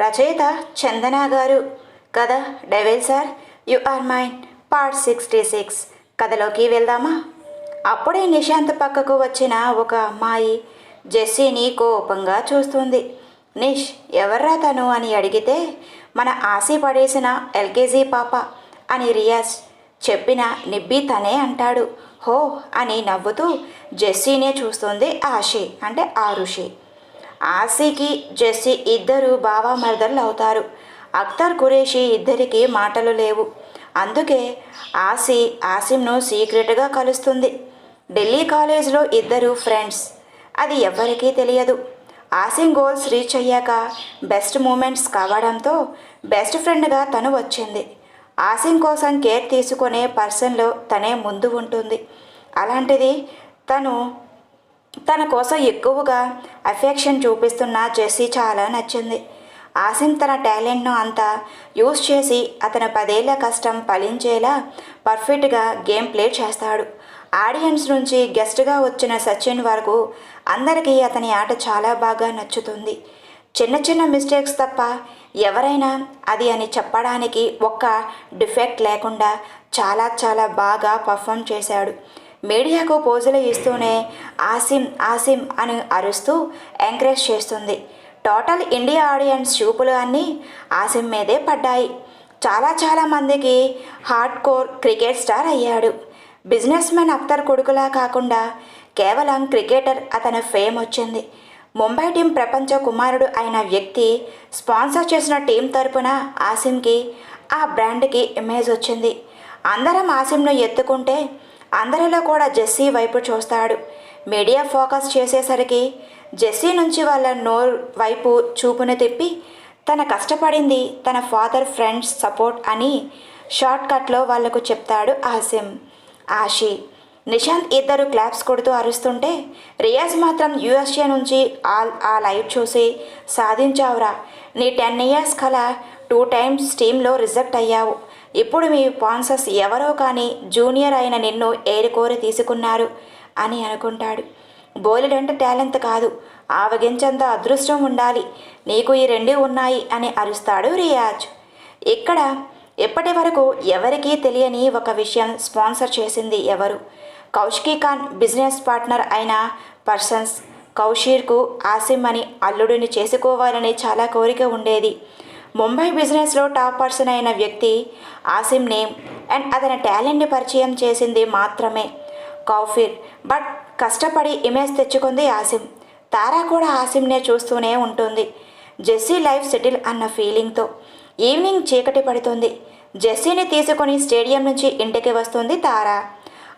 రచయిత చందన గారు. కథ devil sir you are mine part sixty six. కథలోకి వెళ్దామా? అప్పుడే నిశాంత్ పక్కకు వచ్చిన ఒక అమ్మాయి జెస్సీని కోపంగా చూస్తుంది. నిష్ ఎవర్రా తను అని అడిగితే మన ఆశి పడేసిన ఎల్కేజీ పాప అని రియాజ్ చెప్పిన నిబ్బి తనే అంటాడు. హో అని నవ్వుతూ జెస్సీనే చూస్తుంది ఆషి అంటే ఆరుషి. ఆసీకి జెస్సీ ఇద్దరు బావా అవుతారు. అఖ్తర్ ఖురేషి ఇద్దరికి మాటలు లేవు. అందుకే ఆసి ఆసిమ్ను సీక్రెట్గా కలుస్తుంది. ఢిల్లీ కాలేజ్లో ఇద్దరు ఫ్రెండ్స్. అది ఎవ్వరికీ తెలియదు. ఆసిమ్ గోల్స్ రీచ్ అయ్యాక బెస్ట్ మూమెంట్స్ కావడంతో బెస్ట్ ఫ్రెండ్గా తను వచ్చింది. ఆసిమ్ కోసం కేర్ తీసుకునే పర్సన్లో తనే ముందు ఉంటుంది. అలాంటిది తను తన కోసం ఎక్కువగా అఫెక్షన్ చూపిస్తున్న జెస్సీ చాలా నచ్చింది. ఆసిమ్ తన టాలెంట్ను అంతా యూజ్ చేసి అతని పదేళ్ళ కష్టం ఫలించేలా పర్ఫెక్ట్గా గేమ్ ప్లే చేస్తాడు. ఆడియన్స్ నుంచి గెస్ట్గా వచ్చిన సచిన్ వరకు అందరికీ అతని ఆట చాలా బాగా నచ్చుతుంది. చిన్న చిన్న మిస్టేక్స్ తప్ప ఎవరైనా అది అని చెప్పడానికి ఒక్క డిఫెక్ట్ లేకుండా చాలా చాలా బాగా పర్ఫామ్ చేశాడు. మీడియాకు పోజులు ఇస్తూనే ఆసిమ్ ఆసిమ్ అని అరుస్తూ ఎంకరేజ్ చేస్తుంది. టోటల్ ఇండియా ఆడియన్స్ చూపులు అన్నీ ఆసిమ్ మీదే పడ్డాయి. చాలా చాలా మందికి హార్డ్ కోర్ క్రికెట్ స్టార్ అయ్యాడు. బిజినెస్ మ్యాన్ అఖ్తర్ కొడుకులా కాకుండా కేవలం క్రికెటర్ అతని ఫేమ్ వచ్చింది. ముంబై టీం ప్రపంచ కుమారుడు అయిన వ్యక్తి స్పాన్సర్ చేసిన టీం తరపున ఆసిమ్కి ఆ బ్రాండ్కి ఇమేజ్ వచ్చింది. అందరం ఆసిమ్ను ఎత్తుకుంటే అందరిలో కూడా జెస్సీ వైపు చూస్తాడు. మీడియా ఫోకస్ చేసేసరికి జెస్సీ నుంచి వాళ్ళ నోర్ వైపు చూపును తిప్పి తన కష్టపడింది తన ఫాదర్ ఫ్రెండ్స్ సపోర్ట్ అని షార్ట్ కట్లో వాళ్ళకు చెప్తాడు ఆసిమ్. ఆషి నిశాంత్ ఇద్దరు క్లాప్స్ కొడుతూ అరుస్తుంటే రియాజ్ మాత్రం యూఎస్ఏ నుంచి ఆ ఆ లైవ్ చూసి సాధించావురా నీ టెన్ ఇయర్స్ కల టూ టైమ్స్ టీంలో రిజెక్ట్ అయ్యావు. ఇప్పుడు మీ స్పాన్సర్స్ ఎవరో కానీ జూనియర్ అయిన నిన్ను ఏరికోరి తీసుకున్నారు అని అనుకుంటాడు. బోలెడంటే టాలెంట్ కాదు. ఆవగించంత అదృష్టం ఉండాలి. నీకు ఈ రెండు ఉన్నాయి అని అరుస్తాడు రియాజ్. ఇక్కడ ఇప్పటి వరకు ఎవరికీ తెలియని ఒక విషయం స్పాన్సర్ చేసింది ఎవరు? కౌష్కీ ఖాన్ బిజినెస్ పార్ట్నర్ అయిన పర్సన్స్ కౌషీర్కు ఆసిమ్ అని అల్లుడిని చేసుకోవాలని చాలా కోరిక ఉండేది. ముంబై బిజినెస్లో టాప్ పర్సన్ అయిన వ్యక్తి ఆసిమ్ నేమ్ అండ్ అతని టాలెంట్ని పరిచయం చేసింది మాత్రమే. కౌఫీర్. బట్ కష్టపడి ఇమేజ్ తెచ్చుకుంది ఆసిమ్. తారా కూడా ఆసిమ్నే చూస్తూనే ఉంటుంది. జెస్సీ లైఫ్ సెటిల్ అన్న ఫీలింగ్తో. ఈవినింగ్ చీకటి పడుతుంది. జెస్సీని తీసుకొని స్టేడియం నుంచి ఇంటికి వస్తుంది తారా.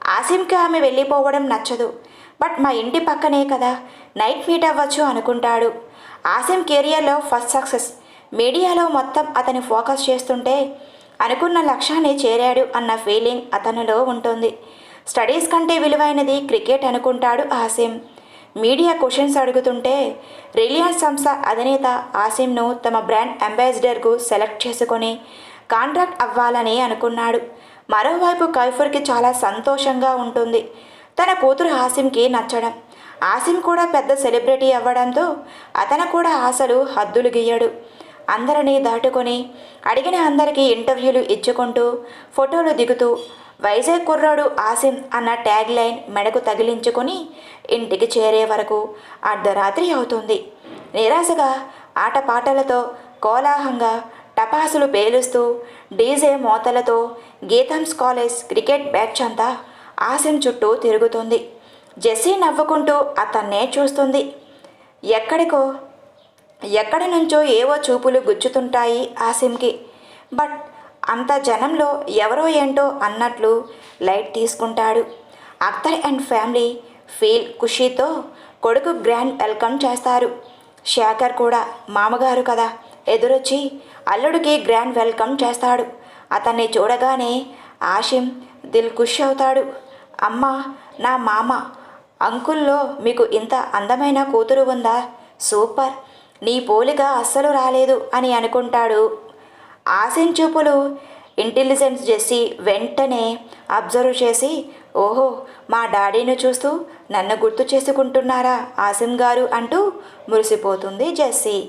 ఆసిమ్కి ఆమె వెళ్ళిపోవడం నచ్చదు. బట్ మా ఇంటి పక్కనే కదా. నైట్ మీట్ అవ్వచ్చు అనుకుంటాడు. ఆసిమ్ కెరియర్లో ఫస్ట్ సక్సెస్. మీడియాలో మొత్తం అతని ఫోకస్ చేస్తుంటే అనుకున్న లక్ష్యాన్ని చేరాడు అన్న ఫీలింగ్ అతనిలో ఉంటుంది. స్టడీస్ కంటే విలువైనది క్రికెట్ అనుకుంటాడు ఆసిం మీడియా క్వశ్చన్స్ అడుగుతుంటే రిలయన్స్ సంస్థ అధినేత ఆసిమ్ను తమ బ్రాండ్ అంబాసిడర్కు సెలెక్ట్ చేసుకొని కాంట్రాక్ట్ అవ్వాలని అనుకున్నాడు. మరోవైపు కైఫర్కి చాలా సంతోషంగా ఉంటుంది. తన కూతురు ఆసిమ్కి నచ్చడం. ఆసిమ్ కూడా పెద్ద సెలబ్రిటీ అవ్వడంతో అతను కూడా ఆశలు హద్దులు గీయడు. అందరినీ దాటుకొని అడిగిన అందరికీ ఇంటర్వ్యూలు ఇచ్చుకుంటూ ఫోటోలు దిగుతూ వైజాగ్ కుర్రాడు ఆసిమ్ అన్న ట్యాగ్ లైన్ మెడకు తగిలించుకొని ఇంటికి చేరే వరకు అర్ధరాత్రి అవుతుంది. నిరాశగా ఆటపాటలతో కోలాహంగా టపాసులు పేలుస్తూ డీజే మోతలతో గీతమ్స్ కాలేజ్ క్రికెట్ బ్యాచ్ అంతా ఆసిమ్ చుట్టూ తిరుగుతుంది. జెస్సీ నవ్వుకుంటూ అతన్నే చూస్తుంది. ఎక్కడికో ఎక్కడి నుంచో ఏవో చూపులు గుచ్చుతుంటాయి ఆసిమ్కి బట్ అంత జనంలో ఎవరో ఏంటో అన్నట్లు లైట్ తీసుకుంటాడు. అఖ్తర్ అండ్ ఫ్యామిలీ ఫీల్ ఖుషీతో కొడుకు గ్రాండ్ వెల్కమ్ చేస్తారు. శేఖర్ కూడా మామగారు కదా ఎదురొచ్చి అల్లుడికి గ్రాండ్ వెల్కమ్ చేస్తాడు. అతన్ని చూడగానే ఆషిమ్ దిల్ ఖుష్ అవుతాడు. అమ్మ నా మామ అంకుల్లో మీకు ఇంత అందమైన కూతురు ఉందా? సూపర్. నీ పోలిక అస్సలు రాలేదు అని అనుకుంటాడు. ఆసిన్ చూపులు ఇంటెలిజెన్స్ చేసి వెంటనే అబ్జర్వ్ చేసి ఓహో మా డాడీని చూస్తూ నన్ను గుర్తు చేసుకుంటున్నారా ఆసిమ్ గారు అంటూ మురిసిపోతుంది Jessie.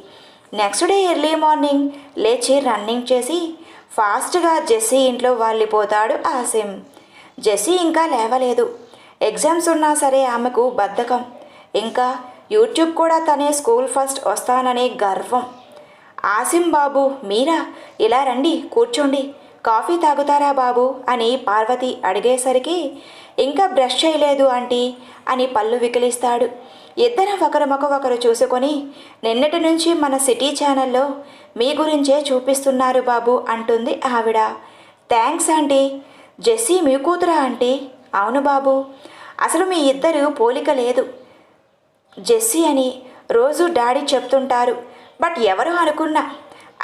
Next day early morning లేచి రన్నింగ్ చేసి ఫాస్ట్గా జెస్సీ ఇంట్లో వాలిపోతాడు ఆసిమ్. జెస్సీ ఇంకా లేవలేదు. ఎగ్జామ్స్ ఉన్నా సరే ఆమెకు బద్ధకం. ఇంకా యూట్యూబ్ కూడా తనే స్కూల్ ఫస్ట్ వస్తాననే గర్వం. ఆసిం బాబు మీరా? ఇలా రండి కూర్చోండి. కాఫీ తాగుతారా బాబు? అని పార్వతి అడిగేసరికి ఇంకా బ్రష్ చేయలేదు ఆంటీ అని పళ్ళు వికిలిస్తాడు. ఇద్దరం ఒకరిమొక ఒకరు చూసుకొని నిన్నటి నుంచి మన సిటీ ఛానల్లో మీ గురించే చూపిస్తున్నారు బాబు అంటుంది ఆవిడ. Thanks aunty. జెస్సీ మీ కూతురా ఆంటీ? అవును బాబు. అసలు మీ ఇద్దరు పోలిక లేదు. జెస్సీ అని రోజు డాడీ చెప్తుంటారు. బట్ ఎవరు అనుకున్నా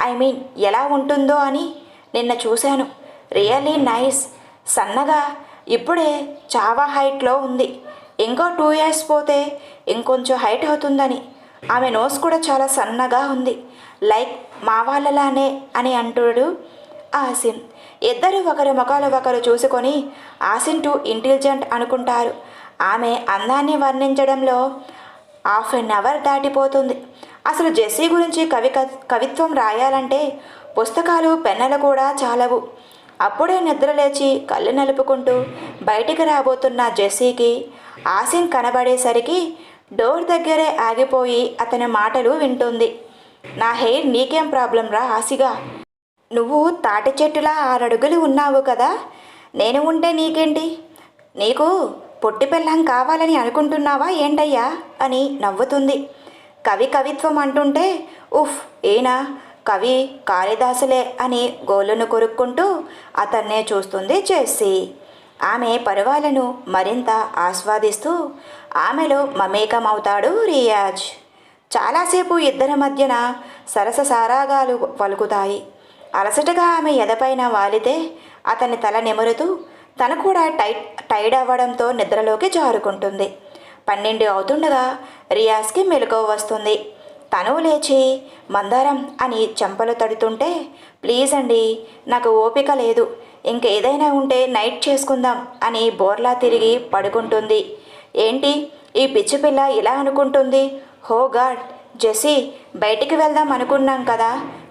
ఐ మీన్ ఎలా ఉంటుందో అని నిన్న చూశాను. Really nice. సన్నగా ఇప్పుడే చావా హైట్లో ఉంది. ఇంకో టూ ఇయర్స్ పోతే ఇంకొంచెం హైట్ అవుతుందని. ఆమె నోస్ కూడా చాలా సన్నగా ఉంది. లైక్ మా వాళ్ళలానే అని అంటుడు ఆసిన్. ఇద్దరు ఒకరి ముఖాలు ఒకరు చూసుకొని ఆసిన్ టు ఇంటెలిజెంట్ అనుకుంటారు. ఆమె అందాన్ని వర్ణించడంలో హాఫ్ అన్ అవర్ దాటిపోతుంది. అసలు జెస్సీ గురించి కవి కవిత్వం రాయాలంటే పుస్తకాలు పెన్నెలు కూడా చాలవు. అప్పుడే నిద్రలేచి కళ్ళు నలుపుకుంటూ బయటికి రాబోతున్న జెస్సీకి ఆసిన్ కనబడేసరికి డోర్ దగ్గరే ఆగిపోయి అతని మాటలు వింటుంది. నా హెయిర్ నీకేం ప్రాబ్లం రా ఆసిగా? నువ్వు తాటి చెట్టులా ఆరడుగులు ఉన్నావు కదా? నేను ఉంటే నీకేంటి? నీకు పొట్టి పిల్లం కావాలని అనుకుంటున్నావా ఏంటయ్యా? అని నవ్వుతుంది. కవి కవిత్వం అంటుంటే ఉఫ్ ఏనా? కవి కాళిదాసులే అని గోలును కొరుక్కుంటూ అతన్నే చూస్తుంది చేసి ఆమె పరువాలను మరింత ఆస్వాదిస్తూ ఆమెలో మమేకమవుతాడు రియాజ్. చాలాసేపు ఇద్దరి మధ్యన సరస సారాగాలు పలుకుతాయి అలసటగా ఆమె ఎదపైన వాలితే అతని తల నిమురుతూ తను కూడా టైట్ టైడ్ అవ్వడంతో నిద్రలోకి జారుకుంటుంది. పన్నెండు అవుతుండగా రియాజ్కి మెలకువ వస్తుంది. తను లేచి మందారం అని చెంపలు తడుతుంటే ప్లీజ్ అండి నాకు ఓపిక లేదు. ఇంకేదైనా ఉంటే నైట్ చేసుకుందాం అని బోర్లా తిరిగి పడుకుంటుంది. ఏంటి ఈ పిచ్చి పిల్ల ఇలా అనుకుంటుంది? హో గాడ్ జెసి బయటికి వెళ్దాం అనుకున్నాం కదా.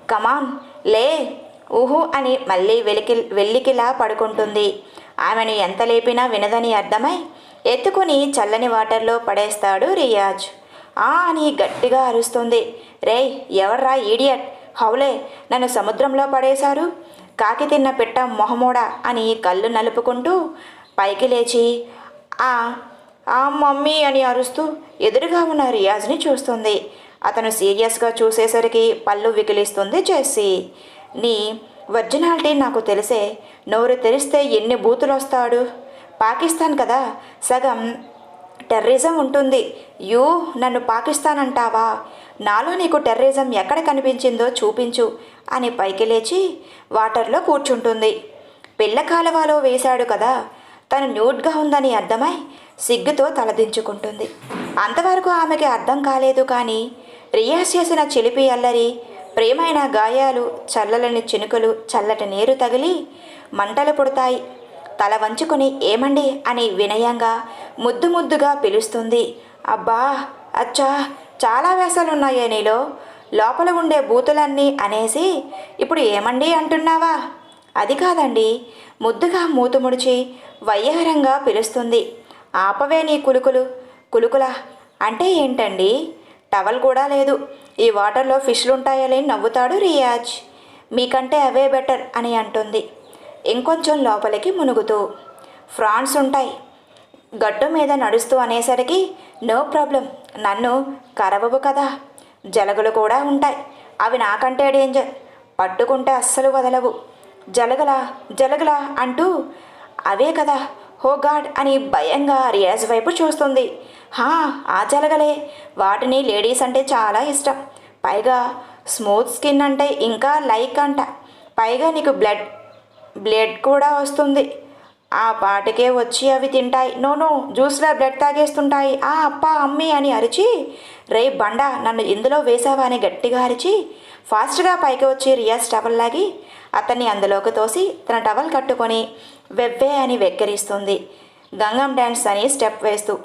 కమాన్ లే ఊహు అని మళ్ళీ వెలికి వెల్లికిలా పడుకుంటుంది. ఆమెను ఎంత లేపినా వినదని అర్థమై ఎత్తుకుని చల్లని వాటర్లో పడేస్తాడు రియాజ్. ఆ అని గట్టిగా అరుస్తుంది. రే ఎవర్రా ఈడియట్? హౌలే నన్ను సముద్రంలో పడేశారు? కాకి తిన్న పిట్ట మొహమోడా అని కళ్ళు నలుపుకుంటూ పైకి లేచి ఆ ఆ మమ్మీ అని అరుస్తూ ఎదురుగా ఉన్న రియాజ్ని చూస్తుంది. అతను సీరియస్గా చూసేసరికి పళ్ళు వికిలిస్తుంది చేసి నీ ఒరిజినాలిటీ నాకు తెలిసే నోరు తెరిస్తే ఎన్ని బూతులు వస్తాడు పాకిస్తాన్ కదా. సగం టెర్రరిజం ఉంటుంది. యూ నన్ను పాకిస్తాన్ అంటావా నాలో నీకు టెర్రరిజం ఎక్కడ కనిపించిందో చూపించు అని పైకి లేచి వాటర్లో కూర్చుంటుంది. పిల్ల కాలువలో వేశాడు కదా. తను న్యూట్గా ఉందని అర్థమై సిగ్గుతో తలదించుకుంటుంది అంతవరకు ఆమెకి అర్థం కాలేదు కానీ రియాస్ చేసిన చిలిపి అల్లరి ప్రేమైన గాయాలు చల్లలని చినుకులు చల్లటి నీరు తగిలి మంటలు పుడతాయి. తల వంచుకొని ఏమండి అని వినయంగా ముద్దు ముద్దుగా పిలుస్తుంది. అబ్బా అచ్చా చాలా వేసాలున్నాయే నీలో. లోపల ఉండే బూతులన్నీ అనేసి ఇప్పుడు ఏమండి అంటున్నావా? అది కాదండి. ముద్దుగా మూతు ముడిచి వయ్యారంగా పిలుస్తుంది. ఆపవే నీ కులుకులు. కులుకుల అంటే ఏంటండి? టవల్ కూడా లేదు. ఈ వాటర్లో ఫిష్లు ఉంటాయని నవ్వుతాడు రియాజ్. మీకంటే అవే బెటర్ అని అంటుంది. ఇంకొంచెం లోపలికి మునుగుతూ ఫ్రాన్స్ ఉంటాయి గట్టు మీద నడుస్తూ అనేసరికి నో ప్రాబ్లం. నన్ను కరవవు కదా. జలగలు కూడా ఉంటాయి. అవి నాకంటే డేంజర్. పట్టుకుంటే అస్సలు వదలవు. జలగల జలగల అంటూ అవే కదా. హో గాడ్ అని భయంగా రియాజ్ వైపు చూస్తుంది. హా ఆ జలగలే వాటిని లేడీస్ అంటే చాలా ఇష్టం. పైగా స్మూత్ స్కిన్ అంటే ఇంకా లైక్ అంట. పైగా నీకు బ్లడ్ బ్లడ్ కూడా వస్తుంది. ఆ పాటకే వచ్చి అవి తింటాయి. నో నో జ్యూస్లో బ్లడ్ తాగేస్తుంటాయి. ఆ అప్ప అమ్మి అని అరిచి రే బండ నన్ను ఇందులో వేసావా అని గట్టిగా అరిచి ఫాస్ట్గా పైకి వచ్చి రియాజ్ టవల్ లాగి అతన్ని అందులోకి తోసి తన టవల్ కట్టుకొని వెవ్వే అని వెక్కిరిస్తుంది. గంగం డ్యాన్స్ అని స్టెప్ వేస్తూ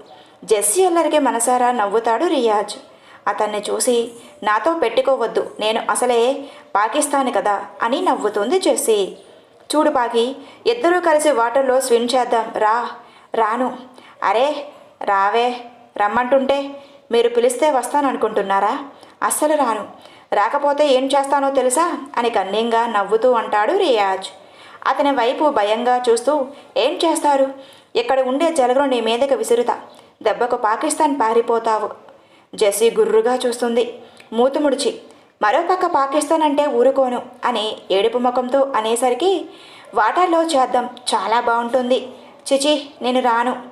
జెస్సీ అల్లరికి మనసారా నవ్వుతాడు రియాజ్. అతన్ని చూసి నాతో పెట్టుకోవద్దు నేను అసలే పాకిస్తాన్ కదా అని నవ్వుతుంది జెస్సీ. చూడు పాకి ఇద్దరూ కలిసి వాటర్లో స్విమ్ చేద్దాం రా రాను. అరే రావే రమ్మంటుంటే మీరు పిలిస్తే వస్తాననుకుంటున్నారా? అస్సలు రాను. రాకపోతే ఏం చేస్తానో తెలుసా? అని కన్నీంగా నవ్వుతూ అంటాడు రియాజ్. అతని వైపు భయంగా చూస్తూ ఏం చేస్తారు? ఇక్కడ ఉండే జలగను నీ మీదకి విసురుతా. దెబ్బకు పాకిస్తాన్ పారిపోతావు. జెస్సీ గుర్రుగా చూస్తుంది. మూతుముడిచి మరోపక్క పాకిస్తాన్ అంటే ఊరుకోను అని ఏడుపు ముఖంతో అనేసరికి వాటర్లో చేద్దాం. చాలా బాగుంటుంది. చిచి నేను రాను.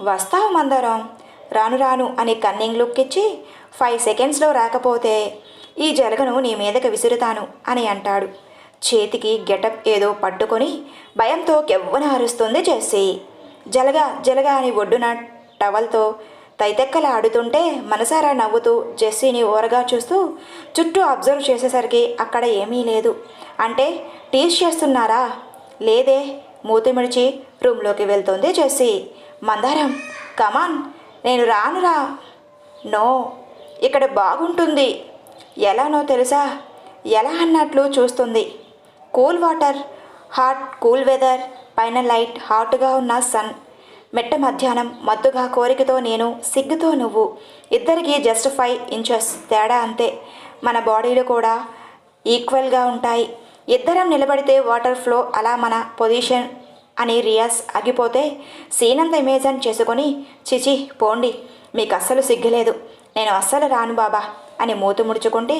వస్తావు మందరం. రాను రాను అని కన్నింగ్ లుక్ ఇచ్చి ఫైవ్ సెకండ్స్లో రాకపోతే ఈ జలగను నీ మీదకి విసురుతాను అని అంటాడు. చేతికి గెటప్ ఏదో పట్టుకొని భయంతో కెవ్వన అరుస్తుంది జెస్సీ. జలగా జలగా అని ఒడ్డున టవల్తో తైతెక్కలాడుతుంటే మనసారా నవ్వుతూ జెస్సీని ఓరగా చూస్తూ చుట్టూ అబ్జర్వ్ చేసేసరికి అక్కడ ఏమీ లేదు. అంటే టీస్ చేస్తున్నారా? లేదే మూతిమిడిచి రూమ్లోకి వెళ్తుంది జెస్సీ. మందారం కమాన్ నేను రానురా. నో ఇక్కడ బాగుంటుంది. ఎలానో తెలుసా? ఎలా అన్నట్లు చూస్తుంది. Cool water hot cool weather పైన లైట్ హాట్గా ఉన్న సన్. మెట్ట మధ్యాహ్నం మత్తుగా కోరికతో నేను సిగ్గుతో నువ్వు. ఇద్దరికి జస్ట్ ఫైవ్ ఇంచెస్ తేడా అంతే. మన బాడీలు కూడా ఈక్వల్గా ఉంటాయి. ఇద్దరం నిలబడితే వాటర్ ఫ్లో అలా మన పొజిషన్ అని రియాస్ ఆగిపోతే సీనంత ఇమేజన్ చేసుకొని చిచి పోండి. మీకు అస్సలు సిగ్గులేదు. నేను అస్సలు రాను బాబా అని మూతు ముడుచుకుంటే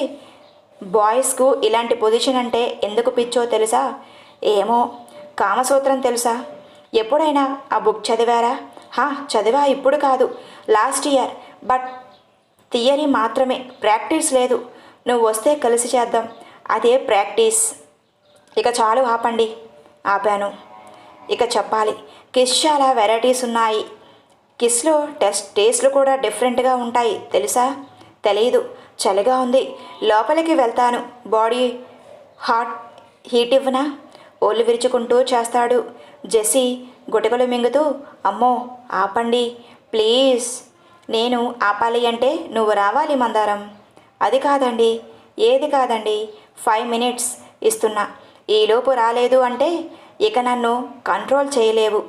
బాయ్స్కు ఇలాంటి పొజిషన్ అంటే ఎందుకు పిచ్చో తెలుసా? ఏమో కామసూత్రం తెలుసా? ఎప్పుడైనా ఆ బుక్ చదివారా? హా చదివా ఇప్పుడు కాదు లాస్ట్ ఇయర్. బట్ థియరీ మాత్రమే ప్రాక్టీస్ లేదు. నువ్వు వస్తే కలిసి చేద్దాం. అదే ప్రాక్టీస్. ఇక చాలు ఆపండి. ఆపాను. ఇక చెప్పాలి కిస్ చాలా వెరైటీస్ ఉన్నాయి. కిస్లో టెస్ట్ టేస్ట్లు కూడా డిఫరెంట్గా ఉంటాయి. తెలుసా? తెలియదు చలిగా ఉంది. లోపలికి వెళ్తాను. బాడీ హాట్ హీట్ ఇవ్వనా? ఓళ్ళు విరుచుకుంటూ చేస్తాడు. జెస్సీ గుటకలు మింగుతూ అమ్మో ఆపండి. ప్లీజ్. నేను ఆపాలి అంటే నువ్వు రావాలి మందారం. అది కాదండి. ఏది కాదండి. ఫైవ్ మినిట్స్ ఇస్తున్నా. ఈలోపు రాలేదు అంటే ఇక నన్ను కంట్రోల్ చేయలేవు.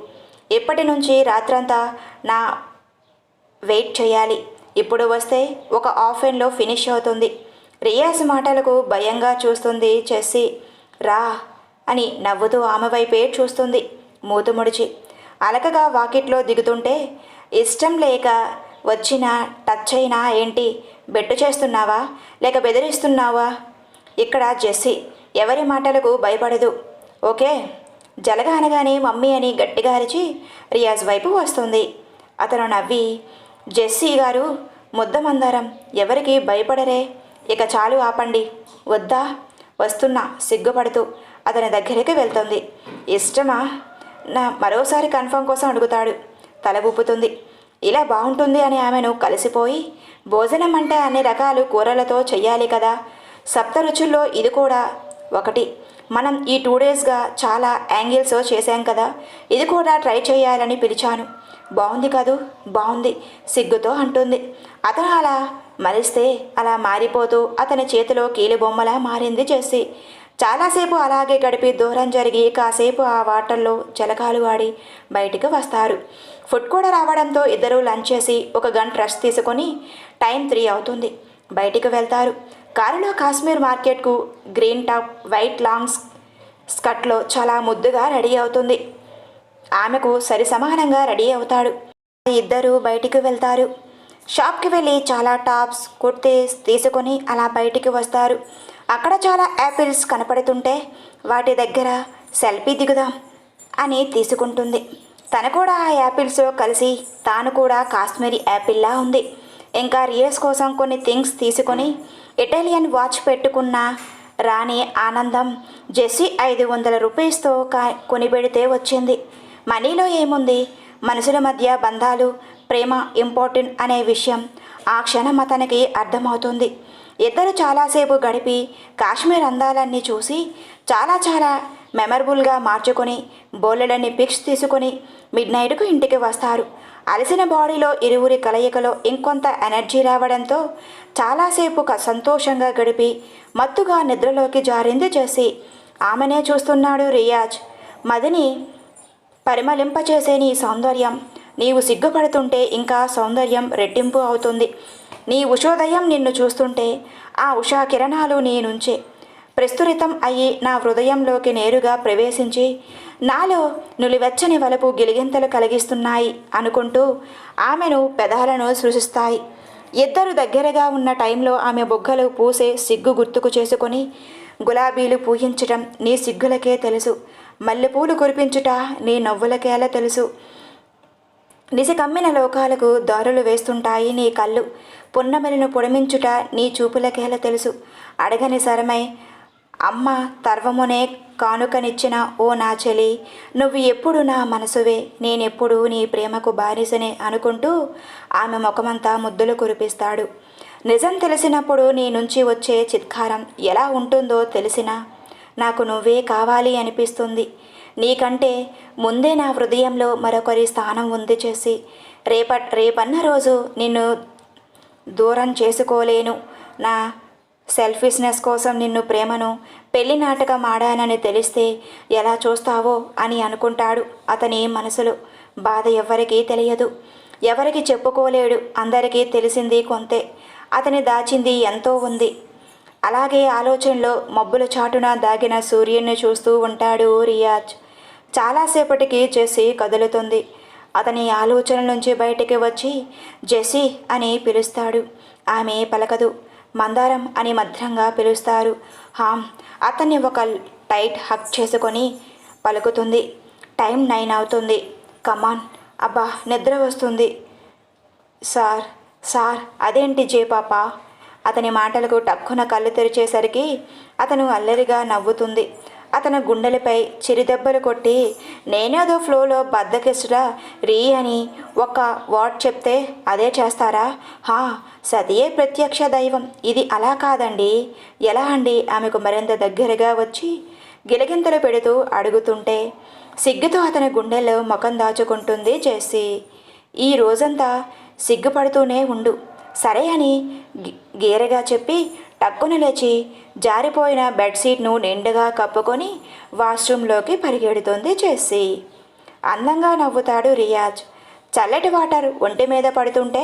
ఇప్పటి నుంచి రాత్రంతా నా వెయిట్ చేయాలి. ఇప్పుడు వస్తే ఒక హాఫ్ ఎన్లో ఫినిష్ అవుతుంది. రియాజ్ మాటలకు భయంగా చూస్తుంది చెస్సి. రా అని నవ్వుతూ ఆమె వైపే చూస్తుంది మూతుముడిచి అలకగా వాకిట్లో దిగుతుంటే ఇష్టం లేక వచ్చిన టచ్ అయినా ఏంటి బెట్టు చేస్తున్నావా లేక బెదిరిస్తున్నావా? ఇక్కడ జెస్సీ ఎవరి మాటలకు భయపడదు. ఓకే జలగా అనగానే మమ్మీ అని గట్టిగా అరిచి రియాజ్ వైపు వస్తుంది. అతను నవ్వి జెస్సీ గారు ముద్దమందారం ఎవరికి భయపడరే? ఇక చాలు ఆపండి. వద్దా? వస్తున్నా. సిగ్గుపడుతూ అతని దగ్గరికి వెళ్తుంది. ఇష్టమా? నా మరోసారి కన్ఫర్మ్ కోసం అడుగుతాడు. తల ఊపుతుంది. ఇలా బాగుంటుంది అని ఆమెను కలిసిపోయి భోజనం అంటే అన్ని రకాలు కూరలతో చెయ్యాలి కదా. సప్త రుచుల్లో ఇది కూడా ఒకటి. మనం ఈ టూ డేస్గా చాలా యాంగిల్స్ చేశాం కదా. ఇది కూడా ట్రై చేయాలని పిలిచాను. బాగుంది కాదు బాగుంది సిగ్గుతో అంటుంది. అతను అలా మలిస్తే అలా మారిపోతూ అతని చేతిలో కీలుబొమ్మలా మారింది చేసి చాలాసేపు అలాగే గడిపి దూరం జరిగి కాసేపు ఆ వాటర్లో జలకాలు ఆడి బయటికి వస్తారు. ఫుడ్ కూడా రావడంతో ఇద్దరూ లంచ్ చేసి ఒక గంట రెస్ట్ తీసుకొని టైం త్రీ అవుతుంది. బయటికి వెళ్తారు. కారులో కాశ్మీర్ మార్కెట్కు గ్రీన్ టాప్ వైట్ లాంగ్ స్కర్ట్లో చాలా ముద్దుగా రెడీ అవుతుంది. ఆమెకు సరి సమానంగా రెడీ అవుతాడు. ఇద్దరు బయటికి వెళ్తారు. షాప్కి వెళ్ళి చాలా టాప్స్ కుర్తీస్ తీసుకొని అలా బయటికి వస్తారు. అక్కడ చాలా యాపిల్స్ కనపడుతుంటే వాటి దగ్గర సెల్ఫీ దిగుదాం అని తీసుకుంటుంది. తను కూడా ఆ యాపిల్స్లో కలిసి తాను కూడా కాశ్మీరీ యాపిల్లా ఉంది. ఇంకా రియల్స్ కోసం కొన్ని థింగ్స్ తీసుకొని ఇటాలియన్ వాచ్ పెట్టుకున్న రాణి ఆనందం జెస్సీ ఐదు వందల రూపీస్తో కా కొనిపెడితే వచ్చింది. మనీలో ఏముంది? మనుషుల మధ్య బంధాలు ప్రేమ ఇంపార్టెంట్ అనే విషయం ఆ క్షణం అతనికి అర్థమవుతుంది. ఇద్దరు చాలాసేపు గడిపి కాశ్మీర్ అందాలన్నీ చూసి చాలా చాలా మెమరబుల్గా మార్చుకొని బోలెడన్ని పిక్స్ తీసుకొని మిడ్ నైట్కు ఇంటికి వస్తారు. అలసిన బాడీలో ఇరువురి కలయికలో ఇంకొంత ఎనర్జీ రావడంతో చాలాసేపు సంతోషంగా గడిపి మత్తుగా నిద్రలోకి జారింది చేసి ఆమెనే చూస్తున్నాడు రియాజ్. మదిని పరిమళింపచేసే నీ సౌందర్యం. నీవు సిగ్గుపడుతుంటే ఇంకా సౌందర్యం రెట్టింపు అవుతుంది. నీ ఉషోదయం నిన్ను చూస్తుంటే ఆ ఉషా కిరణాలు నీ నుంచే. ప్రస్తురితం అయ్యి నా హృదయంలోకి నేరుగా ప్రవేశించి నాలో నులివెచ్చని వలపు గిలిగింతలు కలిగిస్తున్నాయి అనుకుంటూ ఆమెను పెదాలను సృష్టిస్తాయి ఇద్దరు దగ్గరగా ఉన్న టైంలో ఆమె బొగ్గలు పూసే సిగ్గు గుర్తుకు చేసుకొని గులాబీలు పూయించటం నీ సిగ్గులకే తెలుసు. మల్లెపూలు కురిపించుట నీ నవ్వులకేలా తెలుసు. నిజకమ్మిన లోకాలకు దారులు వేస్తుంటాయి నీ కళ్ళు. పున్నమెలను పొడిమించుట నీ చూపులకేలా తెలుసు. అడగని సరమై అమ్మ తర్వమునే కానుకనిచ్చిన ఓ నా చెలి నువ్వు ఎప్పుడు నా మనసువే నేనెప్పుడు నీ ప్రేమకు బానిసనే అనుకుంటూ ఆమె ముఖమంతా ముద్దులు కురిపిస్తాడు. నిజం తెలిసినప్పుడు నీ నుంచి వచ్చే చిత్కారం ఎలా ఉంటుందో తెలిసినా నాకు నువ్వే కావాలి అనిపిస్తుంది. నీకంటే ముందే నా హృదయంలో మరొకరి స్థానం ఉంది చేసి రేప రేపన్న రోజు నిన్ను దూరం చేసుకోలేను. నా సెల్ఫిష్నెస్ కోసం నిన్ను ప్రేమను పెళ్ళి నాటకం ఆడానని తెలిస్తే ఎలా చూస్తావో అని అనుకుంటాడు అతని మనసులో. బాధ ఎవ్వరికీ తెలియదు. ఎవరికి చెప్పుకోలేడు అందరికీ తెలిసింది కొంతే. అతని దాచింది ఎంతో ఉంది. అలాగే ఆలోచనలో మబ్బుల చాటున దాగిన సూర్యుని చూస్తూ ఉంటాడు రియాజ్. చాలాసేపటికి జెస్సీ కదులుతుంది. అతని ఆలోచన నుంచి బయటికి వచ్చి జెస్సీ అని పిలుస్తాడు. ఆమె పలకదు. మందారం అని మధ్రంగా పిలుస్తారు. హామ్ అతన్ని ఒక టైట్ హక్ చేసుకొని పలుకుతుంది. టైం నైన్ అవుతుంది. కమాన్ అబ్బా నిద్ర వస్తుంది. సార్ సార్ అదేంటి జే పాప? అతని మాటలకు టక్కున కళ్ళు తెరిచేసరికి అతను అల్లరిగా నవ్వుతుంది. అతను గుండెలపై చిరిదెబ్బలు కొట్టి నేనేదో ఫ్లోలో బద్దకిస్తురా రీ అని ఒక వాట్ చెప్తే అదే చేస్తారా? హా సతియే ప్రత్యక్ష దైవం. ఇది అలా కాదండి. ఎలా అండి? ఆమెకు మరింత దగ్గరగా వచ్చి గిలగింతలు పెడుతూ అడుగుతుంటే సిగ్గుతో అతని గుండెల్లో ముఖం దాచుకుంటుంది చేసి ఈ రోజంతా సిగ్గుపడుతూనే ఉండు. సరే అని గేరగా గీరగా చెప్పి టక్కున లేచి జారిపోయిన బెడ్షీట్ను నిండుగా కప్పుకొని వాష్రూంలోకి పరిగెడుతుంది జెస్సీ అందంగా నవ్వుతాడు రియాజ్. చల్లటి వాటర్ ఒంటి మీద పడుతుంటే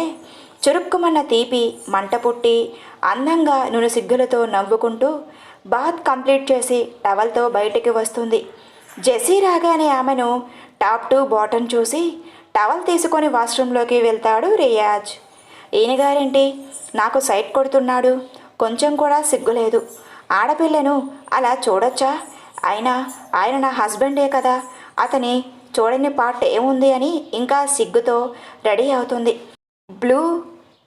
చురుక్కుమన్న తీపి మంట పుట్టి అందంగా నును సిగ్గులతో నవ్వుకుంటూ బాత్ కంప్లీట్ చేసి టవల్తో బయటికి వస్తుంది. జెస్సీ రాగానే ఆమెను టాప్ టు బాటమ్ చూసి టవల్ తీసుకొని వాష్రూంలోకి వెళ్తాడు రియాజ్. ఈయనగారేంటి నాకు సైట్ కొడుతున్నాడు. కొంచెం కూడా సిగ్గులేదు. ఆడపిల్లను అలా చూడొచ్చా? అయినా ఆయన నా హస్బెండే కదా. అతని చూడని పార్ట్ ఏముంది అని ఇంకా సిగ్గుతో రెడీ అవుతుంది. బ్లూ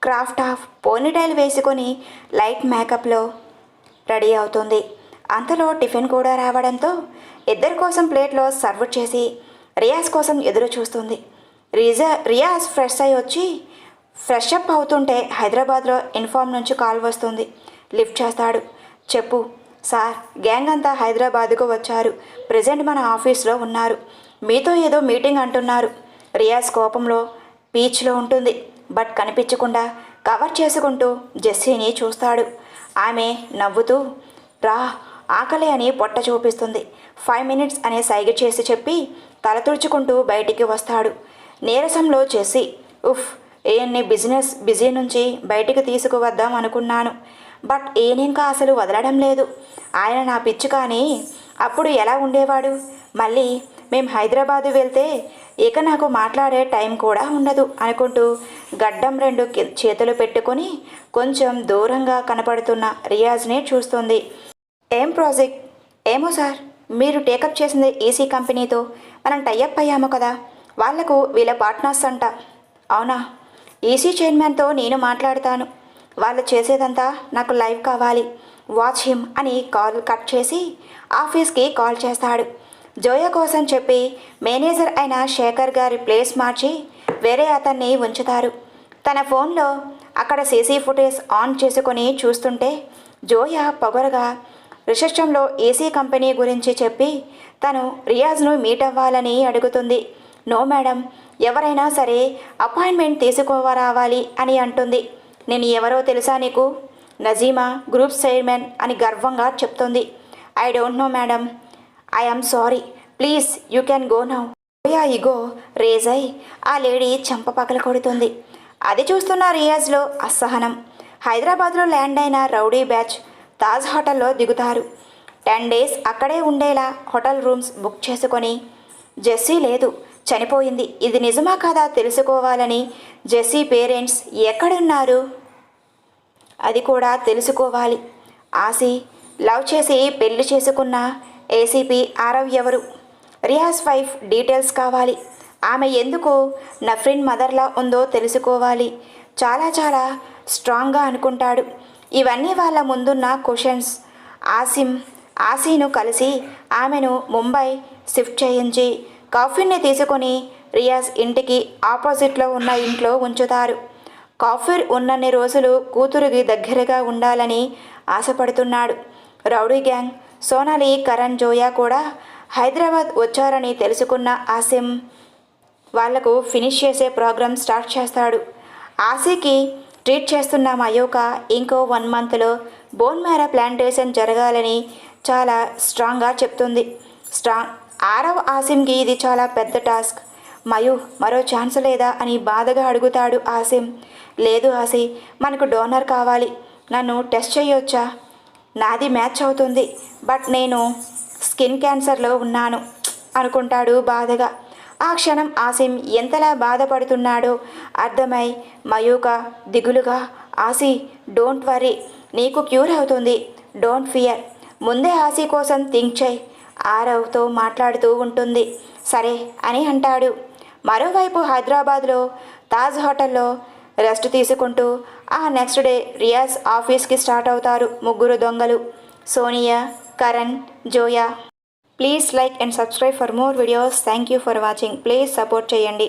క్రాఫ్ట్ ఆఫ్ పోనీటైల్ వేసుకొని లైట్ మేకప్లో రెడీ అవుతుంది. అంతలో టిఫిన్ కూడా రావడంతో ఇద్దరి కోసం ప్లేట్లో సర్వ్ చేసి రియాజ్ కోసం ఎదురు చూస్తుంది రిజా రియాజ్ ఫ్రెష్ అయి వచ్చి ఫ్రెష్ అప్ అవుతుంటే హైదరాబాద్లో ఇన్ఫామ్ నుంచి కాల్ వస్తుంది. లిఫ్ట్ చేస్తాడు. చెప్పు సార్ గ్యాంగ్ అంతా హైదరాబాద్కు వచ్చారు. ప్రజెంట్ మన ఆఫీస్లో ఉన్నారు. మీతో ఏదో మీటింగ్ అంటున్నారు. రియాజ్ కోపంలో పీచ్లో ఉంటుంది. బట్ కనిపించకుండా కవర్ చేసుకుంటూ జెస్సీని చూస్తాడు. ఆమె నవ్వుతూ రా ఆకలి అని పొట్ట చూపిస్తుంది. ఫైవ్ మినిట్స్ అనే సైగ చేసి చెప్పి తల తుడుచుకుంటూ బయటికి వస్తాడు. నీరసంలో చేసి ఉఫ్ ఏన్ని బిజినెస్ బిజీ నుంచి బయటికి తీసుకువద్దాం అనుకున్నాను. బట్ ఈయన ఇంకా అసలు వదలడం లేదు. ఆయన నా పిచ్చి కానీ అప్పుడు ఎలా ఉండేవాడు? మళ్ళీ మేము హైదరాబాదు వెళ్తే ఇక నాకు మాట్లాడే టైం కూడా ఉండదు అనుకుంటూ గడ్డం రెండు చేతులు పెట్టుకొని కొంచెం దూరంగా కనపడుతున్న రియాజ్ని చూస్తుంది. ఏం ప్రాజెక్ట్? ఏమో సార్ మీరు టేకప్ చేసింది ఈసీ కంపెనీతో. మనం టైఅప్ అయ్యాము కదా. వాళ్ళకు వీళ్ళ పార్ట్నర్స్ అంట. అవునా? ఈసీ చైర్మన్తో నేను మాట్లాడతాను. వాళ్ళు చేసేదంతా నాకు లైవ్ కావాలి. వాచ్ హిమ్ అని కాల్ కట్ చేసి ఆఫీస్కి కాల్ చేస్తాడు. జోయా కోసం చెప్పి మేనేజర్ అయిన శేఖర్ గారి ప్లేస్ మార్చి వేరే అతన్ని ఉంచుతారు. తన ఫోన్లో అక్కడ సీసీ ఫుటేజ్ ఆన్ చేసుకొని చూస్తుంటే జోయా పొగరగా రిసెప్షన్లో ఏసీ కంపెనీ గురించి చెప్పి తను రియాజ్ను మీట్ అవ్వాలని అడుగుతుంది. నో మేడం ఎవరైనా సరే అపాయింట్మెంట్ తీసుకోవరావాలి అని అంటుంది. నేను ఎవరో తెలుసా నీకు? నజీమా గ్రూప్ చైర్మన్ అని గర్వంగా చెప్తుంది. I don't know madam. I am sorry. Please you can go now. ఆ ఇగో రేజ్ అయి. ఆ లేడీ చెంప పగల కొడుతుంది. అది చూస్తున్న రియాజ్లో అసహనం. హైదరాబాద్లో ల్యాండ్ అయిన రౌడీ బ్యాచ్ తాజ్ హోటల్లో దిగుతారు. టెన్ డేస్ అక్కడే ఉండేలా హోటల్ రూమ్స్ బుక్ చేసుకొని జెస్సీ లేదు. చనిపోయింది. ఇది నిజమా కాదా తెలుసుకోవాలని జెస్సీ పేరెంట్స్ ఎక్కడున్నారు? అది కూడా తెలుసుకోవాలి. ఆసి లవ్ చేసి పెళ్ళి చేసుకున్న ఏసీపీ ఆరవ్ ఎవరు? రియాజ్ వైఫ్ డీటెయిల్స్ కావాలి. ఆమె ఎందుకు నఫ్రిన్ మదర్లా ఉందో తెలుసుకోవాలి. చాలా చాలా స్ట్రాంగ్గా అనుకుంటాడు. ఇవన్నీ వాళ్ళ ముందున్న క్వశ్చన్స్. ఆసిమ్ ఆసీను కలిసి ఆమెను ముంబై షిఫ్ట్ చేయించి కాఫీని తీసుకొని రియాజ్ ఇంటికి ఆపోజిట్లో ఉన్న ఇంట్లో ఉంచుతారు. కాఫీర్ ఉన్నన్ని రోజులు కూతురికి దగ్గరగా ఉండాలని ఆశపడుతున్నాడు. రౌడీ గ్యాంగ్ సోనాలి కరణ్ జోయా కూడా హైదరాబాద్ వచ్చారని తెలుసుకున్న ఆసిమ్ వాళ్ళకు ఫినిష్ చేసే ప్రోగ్రామ్ స్టార్ట్ చేస్తాడు. ఆశీకి ట్రీట్ చేస్తున్న మయోక ఇంకో వన్ మంత్లో బోన్ మేర ప్లాంటేషన్ జరగాలని చాలా స్ట్రాంగ్గా చెప్తుంది. స్ట్రాంగ్ ఆరవ ఆసిమ్కి ఇది చాలా పెద్ద టాస్క్. మయు మరో ఛాన్స్ లేదా అని బాధగా అడుగుతాడు ఆసిమ్. లేదు ఆసి మనకు డోనర్ కావాలి. నన్ను టెస్ట్ చేయొచ్చా? నాది మ్యాచ్ అవుతుంది. బట్ నేను స్కిన్ క్యాన్సర్లో ఉన్నాను అనుకుంటాడు బాధగా. ఆ క్షణం ఆసిమ్ ఎంతలా బాధపడుతున్నాడో అర్థమై మయూక దిగులుగా ఆసి డోంట్ వరీ నీకు క్యూర్ అవుతుంది. Don't fear. ముందే ఆసి కోసం థింక్ చేయి. ఆరవ్తో మాట్లాడుతూ ఉంటుంది. సరే అని అంటాడు. మరోవైపు హైదరాబాద్లో తాజ్ హోటల్లో రెస్ట్ తీసుకుంటూ ఆ నెక్స్ట్ డే రియాజ్ ఆఫీస్కి స్టార్ట్ అవుతారు ముగ్గురు దొంగలు. Sonia Karan Zoya. Please like and subscribe for more videos. Thank you for watching. Please support చేయండి.